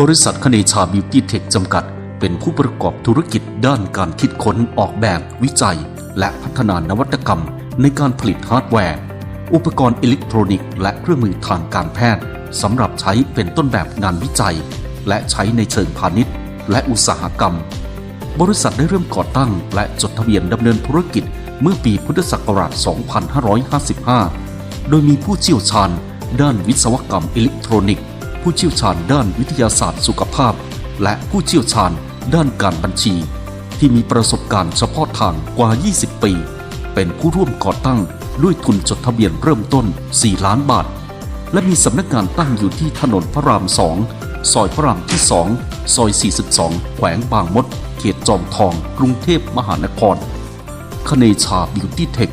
บริษัทคเนชาบิวตี้เทคจำกัด เป็นผู้ประกอบธุรกิจด้านการคิดค้นออกแบบวิจัย และพัฒนานวัตกรรม ในการผลิตฮาร์ดแวร์ อุปกรณ์อิเล็กทรอนิกส์และเครื่องมือทางการแพทย์สำหรับใช้เป็นต้นแบบงานวิจัย และใช้ในเชิงพาณิชย์ และอุตสาหกรรม บริษัทได้เริ่มก่อตั้ง และจดทะเบียนดำเนินธุรกิจเมื่อปีพุทธศักราช 2555 โดยมีผู้เชี่ยวชาญ ด้านวิศวกรรมอิเล็กทรอนิกส์ ผู้เชี่ยวชาญด้านวิทยาศาสตร์สุขภาพ และผู้เชี่ยวชาญด้านการบัญชี ที่มีประสบการณ์เฉพาะทางกว่า 20 ปี เป็นผู้ร่วมก่อตั้งด้วยทุนจดทะเบียนเริ่มต้น 4 ล้านบาท และมีสำนักงานตั้งอยู่ที่ถนนพระราม2ซอยพระรามที่2ซอย 42 แขวงบางมด เขตจอมทอง กรุงเทพมหานครคเนชาบิวตี้เทค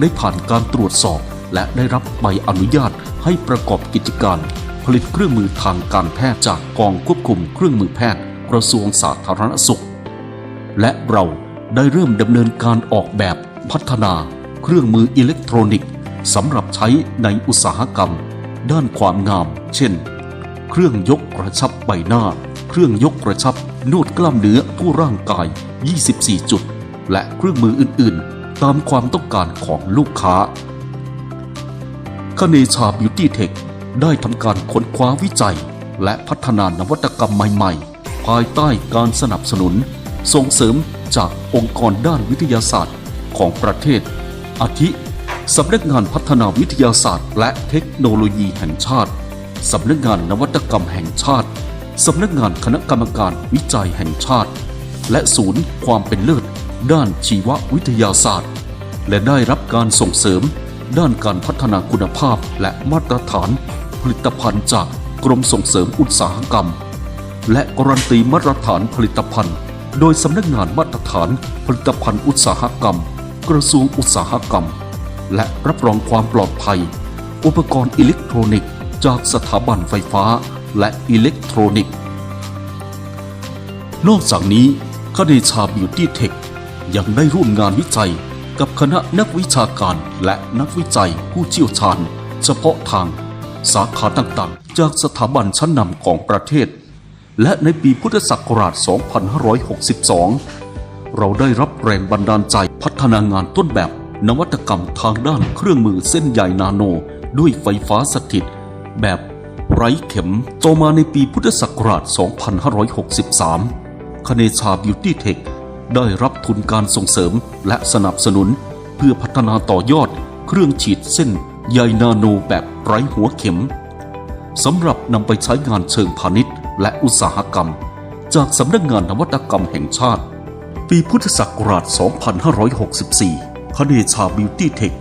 ได้ผ่านการตรวจสอบ และได้รับใบอนุญาตให้ประกอบกิจการ ผลิตเครื่องมือทางการแพทย์จากกองควบคุมเครื่องมือแพทย์กระทรวงสาธารณสุข และเราได้เริ่มดำเนินการออกแบบพัฒนาเครื่องมืออิเล็กทรอนิกส์สำหรับใช้ในอุตสาหกรรม ด้านความงาม เช่น เครื่องยกกระชับใบหน้า เครื่องยกกระชับนวดกล้ามเนื้อทั่วร่างกาย 24 จุด และเครื่องมืออื่น ๆ ตามความต้องการของลูกค้าคเนชาบิวตี้เทค ได้ทำการค้นคว้าวิจัย และพัฒนานวัตกรรมใหม่ๆ ภายใต้การสนับสนุน ส่งเสริมจากองค์กรด้านวิทยาศาสตร์ของประเทศ อาทิสำนักงานพัฒนาวิทยาศาสตร์ และเทคโนโลยีแห่งชาติ สำนักงานนวัตกรรมแห่งชาติ สำนักงานคณะกรรมการวิจัยแห่งชาติ และศูนย์ความเป็นเลิศ ด้านชีววิทยาศาสตร์ และได้รับการส่งเสริม ด้านการพัฒนาคุณภาพและมาตรฐาน ผลิตภัณฑ์จากกรมส่งเสริมอุตสาหกรรม และการันตีมาตรฐานผลิตภัณฑ์ โดยสำนักงานมาตรฐานผลิตภัณฑ์อุตสาหกรรม กระทรวงอุตสาหกรรม และรับรองความปลอดภัย อุปกรณ์อิเล็กทรอนิกส์ จากสถาบันไฟฟ้าและอิเล็กทรอนิกส์ นอกจากนี้คเนชาบิวตี้เทคยังได้ร่วมงานวิจัยกับคณะนักวิชาการและนักวิจัยผู้เชี่ยวชาญ เฉพาะทาง สาขาต่างๆ จากสถาบันชั้นนำของประเทศ และในปีพุทธศักราช 2562 เราได้รับแรงบันดาลใจพัฒนางานต้นแบบนวัตกรรมทางด้านเครื่องมือเส้นใยนาโน ด้วยไฟฟ้าสถิต แบบไร้เข็มต่อมาในปีพุทธศักราช 2563 คเนชาบิวตี้เทคได้รับทุนการส่งเสริมและสนับสนุน เพื่อพัฒนาต่อยอดเครื่องฉีดเส้น ใยนาโนแบบไร้หัวเข็มสำหรับนำไปใช้งานเชิงพาณิชย์ และอุตสาหกรรม จากสำนักงานนวัตกรรมแห่งชาติ ปีพุทธศักราช 2564 คเนชาบิวตี้เทค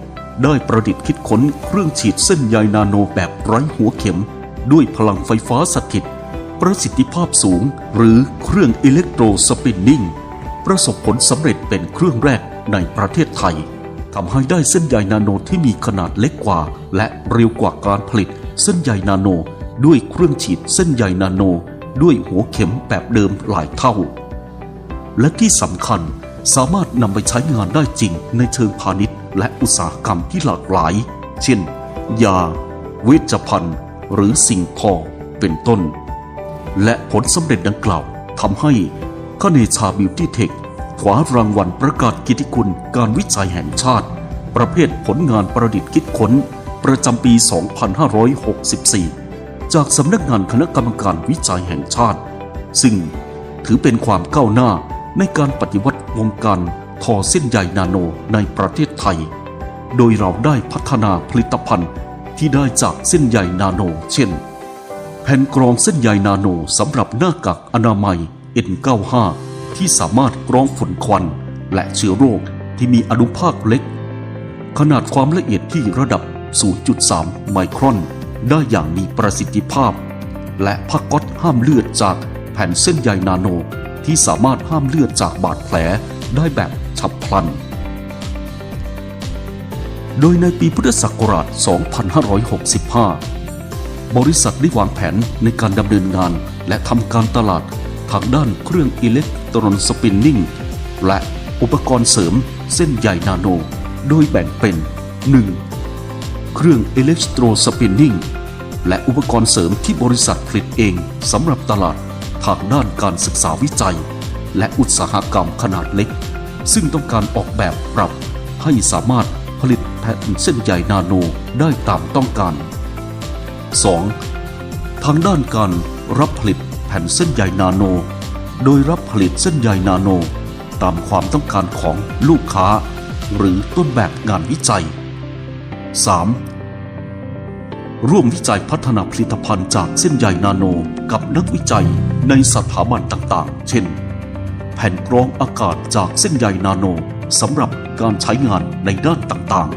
ได้ประดิษฐ์คิดค้นเครื่องฉีดเส้นใยนาโนแบบไร้หัวเข็ม ด้วยพลังไฟฟ้าสถิต ประสิทธิภาพสูง หรือเครื่องอิเล็กโทรสปินนิ่ง ประสบผลสำเร็จเป็นเครื่องแรกในประเทศไทยำให้ได้เส้นใยนาโนที่มีขนาดเล็กกว่า และเร็วกว่าการผลิต เส้นใยนาโน ด้วยเครื่องฉีดเส้นใยนาโน ด้วยหัวเข็มแบบเดิมหลายเท่า และที่สำคัญสามารถนำไปใช้งานได้จริงในเชิงพาณิชย์ และอุตสาหกรรมที่หลากหลาย เช่น ยา เวชภัณฑ์ หรือสิ่งทอ เป็นต้น และผลสำเร็จดังกล่าวทำให้คเนชาบิวตี้เทค คว้ารางวัลประกาศกิติคุณการวิจัยแห่งชาติ ประเภทผลงานประดิษฐ์คิดค้น ประจำปี 2564 จากสำนักงานคณะกรรมการวิจัยแห่งชาติ ซึ่งถือเป็นความก้าวหน้าในการปฏิวัติวงการทอเส้นใยนาโนในประเทศไทย โดยเราได้พัฒนาผลิตภัณฑ์ที่ได้จากเส้นใยนาโน เช่น แผ่นกรองเส้นใยนาโนสำหรับหน้ากากอนามัย N95 ที่สามารถกรองฝุ่นควัน และเชื้อโรคที่มีอนุภาคเล็ก ขนาดความละเอียดที่ระดับ 0.3 ไมครอน ได้อย่างมีประสิทธิภาพ และผ้าก๊อตห้ามเลือดจากแผ่นเส้นใยนาโนที่สามารถห้ามเลือดจากบาดแผลได้แบบฉับพลัน โดยในปีพุทธศักราช 2565 บริษัทได้วางแผนในการดำเนินงานและทำการตลาด ทางด้านเครื่องอิเล็กตรอนสปินนิ่ง และอุปกรณ์เสริมเส้นใยนาโน โดยแบ่งเป็น 1. เครื่องอิเล็กโทรสปินนิ่ง และอุปกรณ์เสริมที่บริษัทผลิตเองสำหรับตลาดทางด้านการศึกษาวิจัย และอุตสาหกรรมขนาดเล็ก ซึ่งต้องการออกแบบปรับให้สามารถผลิตแผ่นเส้นใยนาโนได้ตามต้องการ 2. ทางด้านการรับผลิต แผ่นเส้นใยนาโน โดยรับผลิตเส้นใยนาโน ตามความต้องการของลูกค้า หรือต้นแบบงานวิจัย 3. ร่วมวิจัยพัฒนาผลิตภัณฑ์จากเส้นใยนาโนกับนักวิจัยในสถาบันต่างๆ เช่น แผ่นกรองอากาศจากเส้นใยนาโนสำหรับการใช้งานในด้านต่าง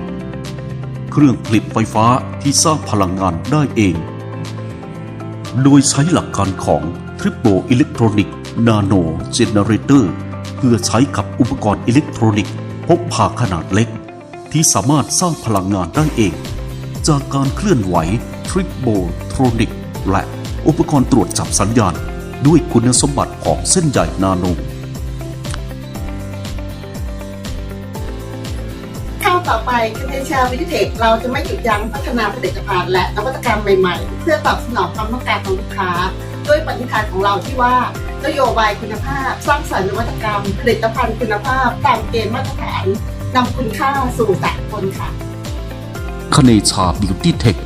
ๆ เครื่องผลิตไฟฟ้าที่สร้างพลังงานได้เอง โดยใช้หลักการของ Triple Electronic Nano Generator เตอร์เพื่อใช้กับอุปกรณ์อิเล็กทรอนิกส์พกพาขนาดเล็ก ที่สามารถสร้างพลังงานได้เอง จากการเคลื่อนไหว Triple Tronic และอุปกรณ์ตรวจจับสัญญาณ ด้วยคุณสมบัติของเส้นใยนาโนข้าวต่อไปคเทชาวิทเทคเราจะไม่หยุดยั้งพัฒนาผลิตภัณฑ์และนวัตกรรมใหม่ๆ เพื่อตอบสนองความต้องการของลูกค้า ด้วยปณิธานของเราที่ว่านโยบายคุณภาพ สร้างสรรค์นวัตกรรม ผลิตภัณฑ์คุณภาพ ตามเกณฑ์มาตรฐานนำคุณค่าสู่สากลค่ะคเนชาบิวตี้เทค